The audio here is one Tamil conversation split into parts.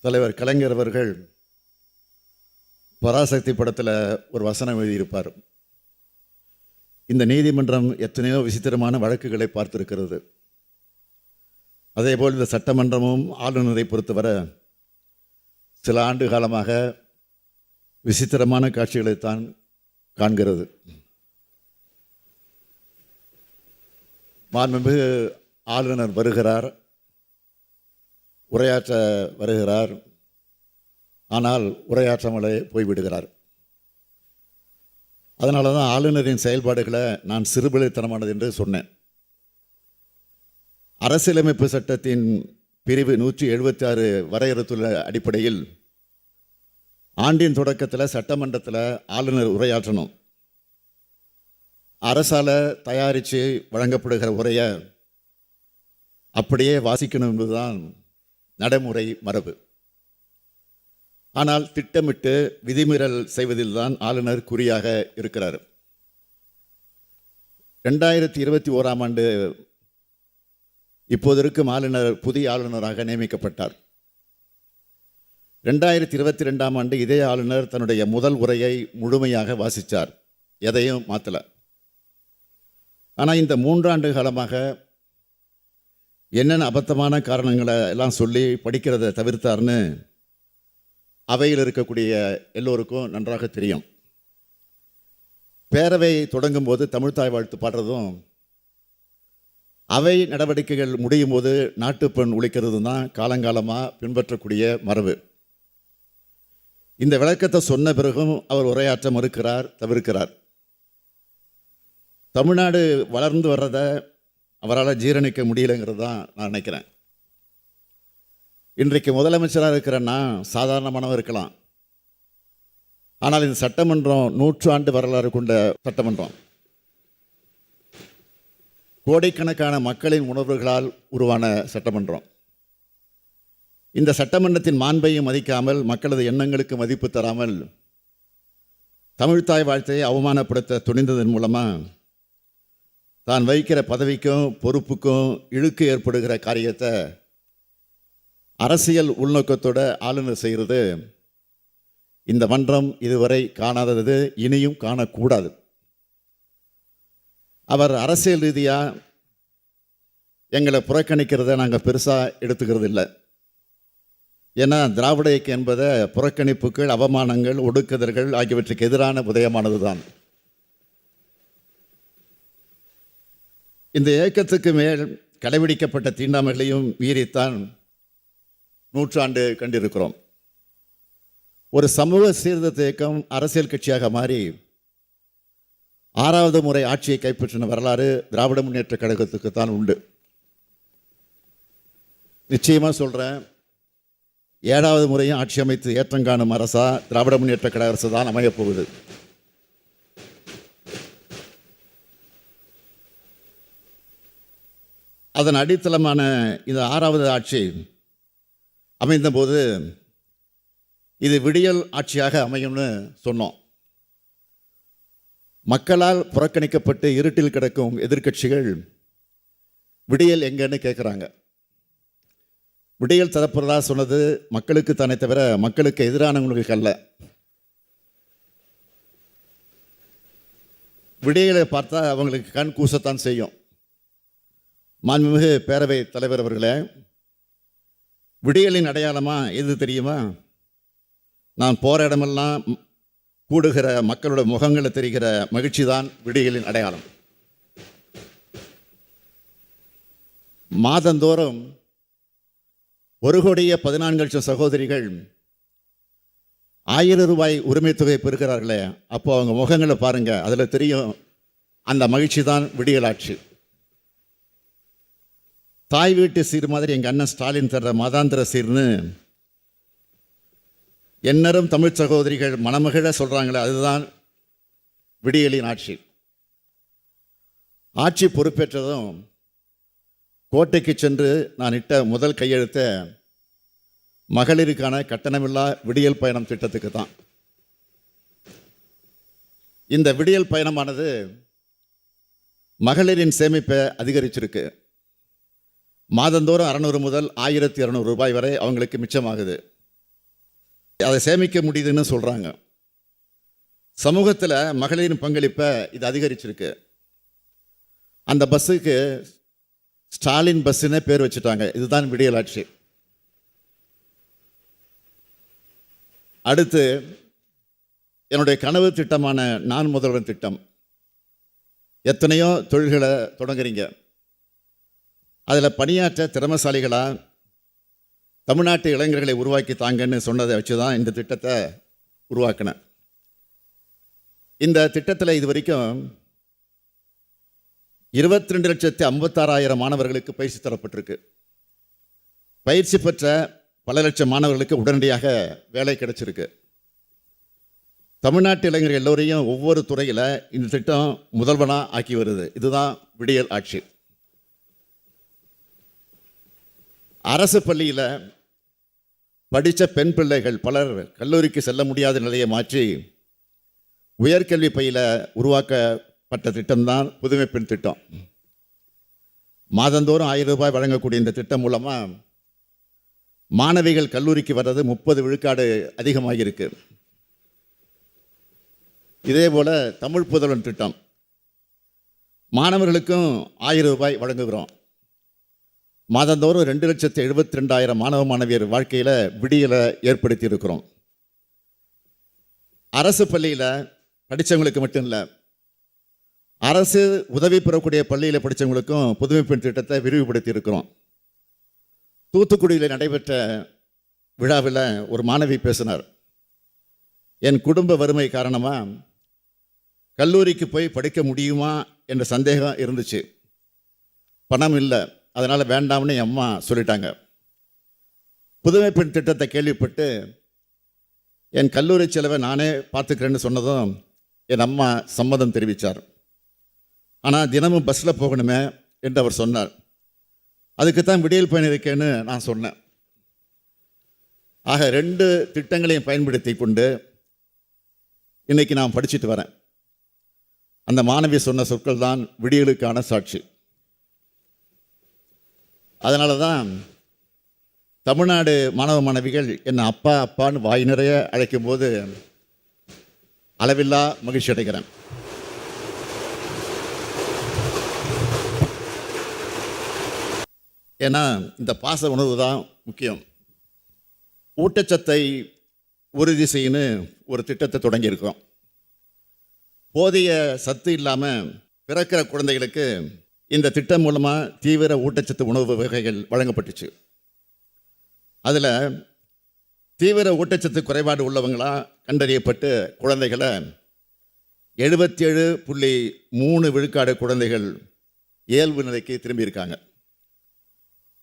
தலைவர் கலைஞர் அவர்கள் பராசக்தி படத்தில் ஒரு வசனம் எழுதியிருப்பார். இந்த நீதிமன்றம் எத்தனையோ விசித்திரமான வழக்குகளை பார்த்திருக்கிறது. அதேபோல் இந்த சட்டமன்றமும் ஆளுநரை பொறுத்தவரை சில ஆண்டு காலமாக விசித்திரமான காட்சிகளைத்தான் காண்கிறது. மாண்புமிகு ஆளுநர் வருகிறார். உரையாற்ற வருகிறார். ஆனால் உரையாற்றாமலே போய்விடுகிறார். அதனால தான் ஆளுநரின் செயல்பாடுகளை நான் சிறுபிழைத்தனமானது என்று சொன்னேன். அரசியலமைப்பு சட்டத்தின் பிரிவு நூற்றி எழுபத்தி ஆறு வரையறுத்துள்ள அடிப்படையில் ஆண்டின் தொடக்கத்தில் சட்டமன்றத்தில் ஆளுநர் உரையாற்றணும். அரசால் தயாரித்து வழங்கப்படுகிற உரையை அப்படியே வாசிக்கணும் என்பதுதான் நடைமுறை மரபு. ஆனால் திட்டமிட்டு விதிமீறல் செய்வதில்தான் ஆளுநர் குறியாக இருக்கிறார். ரெண்டாயிரத்தி இருபத்தி ஓராம் ஆண்டு இப்போது இருக்கும் ஆளுநர் புதிய ஆளுநராக நியமிக்கப்பட்டார். ரெண்டாயிரத்தி இருபத்தி ரெண்டாம் ஆண்டு இதே ஆளுநர் தன்னுடைய முதல் உரையை முழுமையாக வாசித்தார் எதையும் மாற்றலை ஆனால் இந்த மூன்றாண்டு காலமாக என்னென்ன அபத்தமான காரணங்களை எல்லாம் சொல்லி படிக்கிறத தவிர்த்தார்னு அவையில் இருக்கக்கூடிய எல்லோருக்கும் நன்றாக தெரியும். பேரவை தொடங்கும் போது தமிழ்தாய் வாழ்த்து பாடுறதும் அவை நடவடிக்கைகள் முடியும் போது நாட்டுப்பெண் ஒழிக்கிறது தான் காலங்காலமாக பின்பற்றக்கூடிய மரபு. இந்த விளக்கத்தை சொன்ன பிறகும் அவர் உரையாற்ற மறுக்கிறார் தவிர்க்கிறார். தமிழ்நாடு வளர்ந்து வர்றதை அவரால் ஜீரணிக்க முடியலைங்கிறது தான் நான் நினைக்கிறேன். இன்றைக்கு முதலமைச்சராக இருக்கிறேன்னா சாதாரணமானவர் இருக்கலாம். ஆனால் இந்த சட்டமன்றம் நூற்றாண்டு வரலாறு கொண்ட சட்டமன்றம். கோடிக்கணக்கான மக்களின் உணர்வுகளால் உருவான சட்டமன்றம். இந்த சட்டமன்றத்தின் மாண்பையும் மதிக்காமல் மக்களது எண்ணங்களுக்கு மதிப்பு தராமல் தமிழ்தாய் வாழ்த்தையை அவமானப்படுத்த துணிந்ததன் மூலமாக தான் வகிக்கிற பதவிக்கும் பொறுப்புக்கும் இழுக்கு ஏற்படுகிற காரியத்தை அரசியல் உள்நோக்கத்தோட ஆளுநர் செய்கிறது. இந்த மன்றம் இதுவரை காணாதது இனியும் காணக்கூடாது. அவர் அரசியல் ரீதியாக எங்களை புறக்கணிக்கிறத நாங்கள் பெருசாக எடுத்துக்கிறது இல்லை ஏன்னா திராவிட இயக்கம் என்பதை புறக்கணிப்புகள் அவமானங்கள் ஒடுக்குதல்கள் ஆகியவற்றுக்கு எதிரான உதயமானது தான் இந்த இயக்கத்துக்கு மேல் கடைபிடிக்கப்பட்ட தீண்டாமைகளையும் மீறித்தான் நூற்றாண்டு கண்டிருக்கிறோம். ஒரு சமூக சீர்திருத்த இயக்கம் அரசியல் கட்சியாக மாறி ஆறாவது முறை ஆட்சியை கைப்பற்றின வரலாறு திராவிட முன்னேற்ற கழகத்துக்கு தான் உண்டு. நிச்சயமாக சொல்கிறேன் ஏழாவது முறையும் ஆட்சி அமைத்து ஏற்றங்காணும் அரசா திராவிட முன்னேற்ற கழக அரசு தான் அமையப் அதன் அடித்தளமான இந்த ஆறாவது ஆட்சி அமைந்தபோது இது விடியல் ஆட்சியாக அமையும்னு சொன்னோம். மக்களால் புறக்கணிக்கப்பட்டு இருட்டில் கிடக்கும் எதிர்க்கட்சிகள் விடியல் எங்கன்னு கேட்குறாங்க விடியல் தரப்புறதா சொன்னது மக்களுக்கு தானே தவிர மக்களுக்கு எதிரானவங்களுக்கு அல்ல. விடியலை பார்த்தா அவங்களுக்கு கண் கூசத்தான் செய்யும். மாண்புமிகு பேரவை தலைவர் அவர்களே விடியலின் அடையாளமா எது தெரியுமா? நான் போகிற இடமெல்லாம் கூடுகிற மக்களோட முகங்களை தெரிகிற மகிழ்ச்சி தான் விடியலின் அடையாளம். மாதந்தோறும் ஒரு கோடியே பதினான்கு லட்சம் சகோதரிகள் ஆயிரம் ரூபாய் உரிமை தொகை பெறுகிறார்களே அப்போ அவங்க முகங்களை பாருங்கள் அதில் தெரியும் அந்த மகிழ்ச்சி தான் விடியலாட்சி தாய் வீட்டு சீர் மாதிரி எங்கள் அண்ணன் ஸ்டாலின் தர்ற மதாந்திர சீர்னு என்னரும் தமிழ் சகோதரிகள் மணமகிழ சொல்கிறாங்களே அதுதான் விடியலின் ஆட்சி. ஆட்சி பொறுப்பேற்றதும் கோட்டைக்கு சென்று நான் இட்ட முதல் கையெழுத்த மகளிருக்கான கட்டணமில்லா விடியல் பயணம் திட்டத்துக்கு தான். இந்த விடியல் பயணமானது மகளிரின் சேமிப்பை அதிகரிச்சிருக்கு. மாதந்தோறும் அறநூறு முதல் ஆயிரத்தி இரநூறு ரூபாய் வரை அவங்களுக்கு மிச்சமாகுது. அதை சேமிக்க முடியுதுன்னு சொல்கிறாங்க சமூகத்தில் மகளிரின் பங்களிப்பை இது அதிகரிச்சிருக்கு. அந்த பஸ்ஸுக்கு ஸ்டாலின் பஸ்ஸுன்னே பேர் வச்சுட்டாங்க. இதுதான் விடியலாட்சி அடுத்து என்னுடைய கனவு திட்டமான நான் முதல்வன் திட்டம். எத்தனையோ தொழில்களை தொடங்குறீங்க. அதில் பணியாற்ற திறமசாலிகளாக தமிழ்நாட்டு இளைஞர்களை உருவாக்கி தாங்கன்னு சொன்னதை வச்சு தான் இந்த திட்டத்தை உருவாக்கினேன். இந்த திட்டத்தில் இது வரைக்கும் இருபத்தி ரெண்டு லட்சத்தி ஐம்பத்தாறாயிரம் மாணவர்களுக்கு பயிற்சி தரப்பட்டிருக்கு. பயிற்சி பெற்ற பல லட்சம் மாணவர்களுக்கு உடனடியாக வேலை கிடைச்சிருக்கு. தமிழ்நாட்டு இளைஞர்கள் எல்லோரையும் ஒவ்வொரு துறையில் இந்த திட்டம் முதல்வனாக ஆக்கி வருது. இதுதான் விடியல் ஆட்சி. அரசு பள்ளியில் படித்த பெண் பிள்ளைகள் பலர் கல்லூரிக்கு செல்ல முடியாத நிலையை மாற்றி உயர்கல்வி பயில உருவாக்கப்பட்ட திட்டம்தான் புதுமை பெண் திட்டம். மாதந்தோறும் ஆயிரம் ரூபாய் வழங்கக்கூடிய இந்த திட்டம் மூலமாக மாணவிகள் கல்லூரிக்கு வர்றது முப்பது விழுக்காடு அதிகமாகியிருக்கு. இதே போல் தமிழ் புதல்வன் திட்டம். மாணவர்களுக்கும் ஆயிரம் ரூபாய் வழங்குகிறோம். மாதந்தோறும் ரெண்டு லட்சத்து எழுபத்தி ரெண்டாயிரம் மாணவ மாணவியர் வாழ்க்கையில் விடியலை ஏற்படுத்தி இருக்கிறோம் அரசு பள்ளியில் படித்தவங்களுக்கு மட்டும் இல்லை அரசு உதவி பெறக்கூடிய பள்ளியில் படித்தவங்களுக்கும் புதுமை பெண் திட்டத்தை விரிவுபடுத்தி இருக்கிறோம் தூத்துக்குடியில் நடைபெற்ற விழாவில் ஒரு மாணவி பேசினார். என் குடும்ப வறுமை காரணமாக கல்லூரிக்கு போய் படிக்க முடியுமா என்ற சந்தேகம் இருந்துச்சு. பணம் இல்லை. அதனால் வேண்டாம்னு என் அம்மா சொல்லிட்டாங்க. புதுமை பெண் திட்டத்தை கேள்விப்பட்டு என் கல்லூரி செலவை நானே பார்த்துக்கிறேன்னு சொன்னதும் என் அம்மா சம்மதம் தெரிவித்தார் ஆனால் தினமும் பஸ்ஸில் போகணுமே என்று அவர் சொன்னார். அதுக்கு தான் விடியல் பயன் இருக்கேன்னு நான் சொன்னேன். ஆக ரெண்டு திட்டங்களையும் பயன்படுத்தி கொண்டு இன்றைக்கி நான் படிச்சுட்டு வரேன். அந்த மாணவி சொன்ன சொற்கள் தான் விடியலுக்கான சாட்சி. அதனால தான் தமிழ்நாடு மாணவ மாணவிகள் என்னை அப்பா அப்பான்னு வாய் நிறைய அழைக்கும் போது அளவில்லா மகிழ்ச்சி அடைகிறேன். ஏன்னா இந்த பாச உணர்வு தான் முக்கியம். ஊட்டச்சத்தை உறுதி செய்யணும் ஒரு திட்டத்தை தொடங்கியிருக்கோம். போதிய சத்து இல்லாமல் பிறக்கிற குழந்தைகளுக்கு இந்த திட்டம் மூலமாக தீவிர ஊட்டச்சத்து உணவு வகைகள் வழங்கப்பட்டுச்சு. அதில் தீவிர ஊட்டச்சத்து குறைபாடு உள்ளவங்களாக கண்டறியப்பட்டு குழந்தைகளை எழுபத்தி ஏழு புள்ளி மூணு விழுக்காடு குழந்தைகள் இயல்பு நிலைக்கு திரும்பியிருக்காங்க.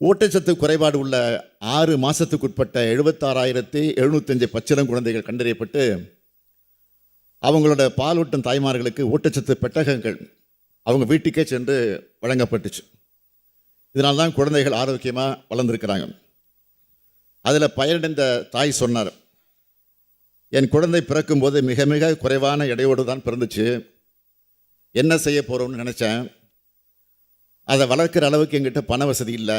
ஊட்டச்சத்து குறைபாடு உள்ள ஆறு மாதத்துக்குட்பட்ட எழுபத்தாறாயிரத்தி எழுநூத்தஞ்சு பச்சிலம் குழந்தைகள் கண்டறியப்பட்டு அவங்களோட பாலூட்டும் தாய்மார்களுக்கு ஊட்டச்சத்து பெட்டகங்கள் அவங்க வீட்டுக்கே சென்று வழங்கப்பட்டுச்சு. இதனால் தான் குழந்தைகள் ஆரோக்கியமாக வளர்ந்துருக்கிறாங்க. அதில் பயனடைந்த தாய் சொன்னார் என் குழந்தை பிறக்கும்போது மிக மிக குறைவான எடையோடு தான் பிறந்துச்சு. என்ன செய்ய போகிறோம்னு நினச்சேன். அதை வளர்க்குற அளவுக்கு எங்கிட்ட பண வசதி இல்லை.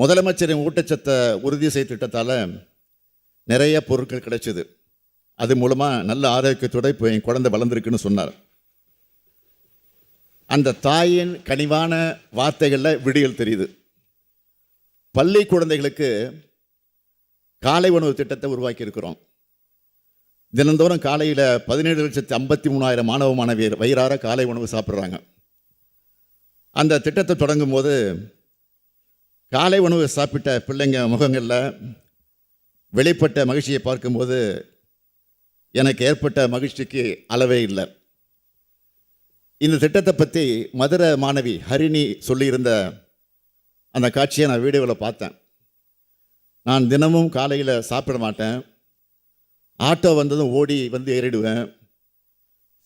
முதலமைச்சரின் ஊட்டச்சத்தை உறுதி செய்ய திட்டத்தால் நிறைய பொருட்கள் கிடைச்சிது. அது மூலமாக நல்ல ஆரோக்கியத்தோடு இப்போ என் குழந்தை வளர்ந்துருக்குன்னு சொன்னார். அந்த தாயின் கனிவான வார்த்தைகளில் விடியல் தெரியுது. பள்ளி குழந்தைகளுக்கு காலை உணவு திட்டத்தை உருவாக்கி இருக்கிறோம் தினந்தோறும் காலையில் பதினேழு லட்சத்தி ஐம்பத்தி மூணாயிரம் மாணவ மாணவியர் வயிறார காலை உணவு சாப்பிட்றாங்க. அந்த திட்டத்தை தொடங்கும் போது காலை உணவு சாப்பிட்ட பிள்ளைங்க முகங்களில் வெளிப்பட்ட மகிழ்ச்சியை பார்க்கும்போது எனக்கு ஏற்பட்ட மகிழ்ச்சிக்கு அளவே இல்லை. இந்த திட்டத்தை பற்றி மதுரை மாணவி ஹரிணி சொல்லியிருந்த அந்த காட்சியை நான் வீடியோவில் பார்த்தேன். நான் தினமும் காலையில் சாப்பிட மாட்டேன். ஆட்டோ வந்ததும் ஓடி வந்து ஏறிடுவேன்.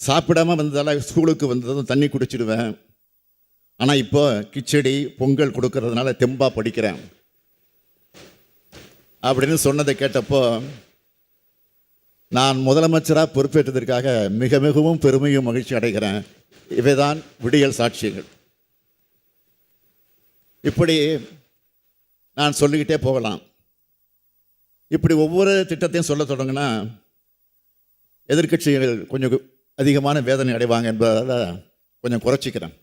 சாப்பிடாம வந்ததால் ஸ்கூலுக்கு வந்ததும் தண்ணி குடிச்சிடுவேன். ஆனால் இப்போ கிச்சடி பொங்கல் கொடுக்கறதுனால தெம்பாக படிக்கிறேன். அப்படின்னு சொன்னதை கேட்டப்போ நான் முதலமைச்சராக பொறுப்பேற்றதற்காக மிக மிகவும் பெருமையும் மகிழ்ச்சி அடைகிறேன். இவைதான் விடியல் சாட்சியங்கள். இப்படி நான் சொல்லிக்கிட்டே போகலாம். இப்படி ஒவ்வொரு திட்டத்தையும் சொல்ல தொடங்கினா எதிர்க்கட்சிகள் கொஞ்சம் அதிகமான வேதனை அடைவாங்க என்பதால் கொஞ்சம் குறைச்சிக்கிறேன்.